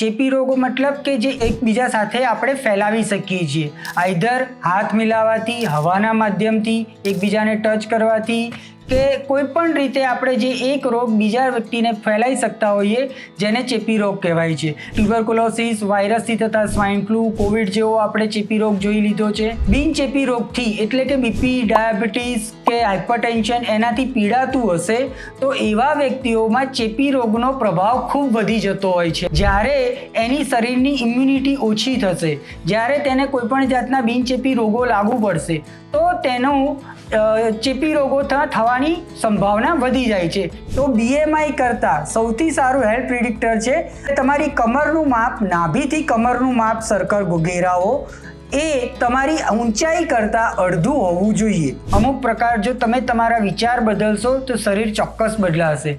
ચેપી રોગો મતલબ કે જે એકબીજા સાથે આપણે ફેલાવી શકીએ છીએ. આઈધર હાથ મિલાવવાથી હવાના માધ્યમથી એકબીજાને ટચ કરવાથી કે કોઈ પણ રીતે આપણે જે એક રોગ બીજા વ્યક્તિને ફેલાઈ શકતા હોઈએ, જેને ચેપી રોગ કહેવાય છે. ટ્યુબરકુલોસિસ વાયરસથી થતા સ્વાઇન ફ્લૂ કોવિડ જેવો આપણે ચેપી રોગ જોઈ લીધો છે. બિન ચેપી રોગથી એટલે કે બીપી ડાયાબિટીસ કે હાઇપરટેન્શન એનાથી પીડાતું હશે, તો એવા વ્યક્તિઓમાં ચેપી રોગનો પ્રભાવ ખૂબ વધી જતો હોય છે. જ્યારે એની શરીરની ઇમ્યુનિટી ઓછી થશે, જ્યારે તેને કોઈપણ જાતના બિનચેપી રોગો લાગુ પડશે, તો તેનું ચેપી રોગો થ- થવાની સંભાવના વધી જાય છે. તો બીએમઆઈ કરતાં સૌથી સારું હેલ્થ પ્રિડિક્ટર છે તમારી કમરનું માપ, નાભીથી કમરનું માપ સર્કલ ઘેરાવો એ તમારી ઊંચાઈ કરતાં અડધું હોવું જોઈએ. અમુક પ્રકાર જો તમે તમારા વિચાર બદલશો તો શરીર ચોક્કસ બદલાશે.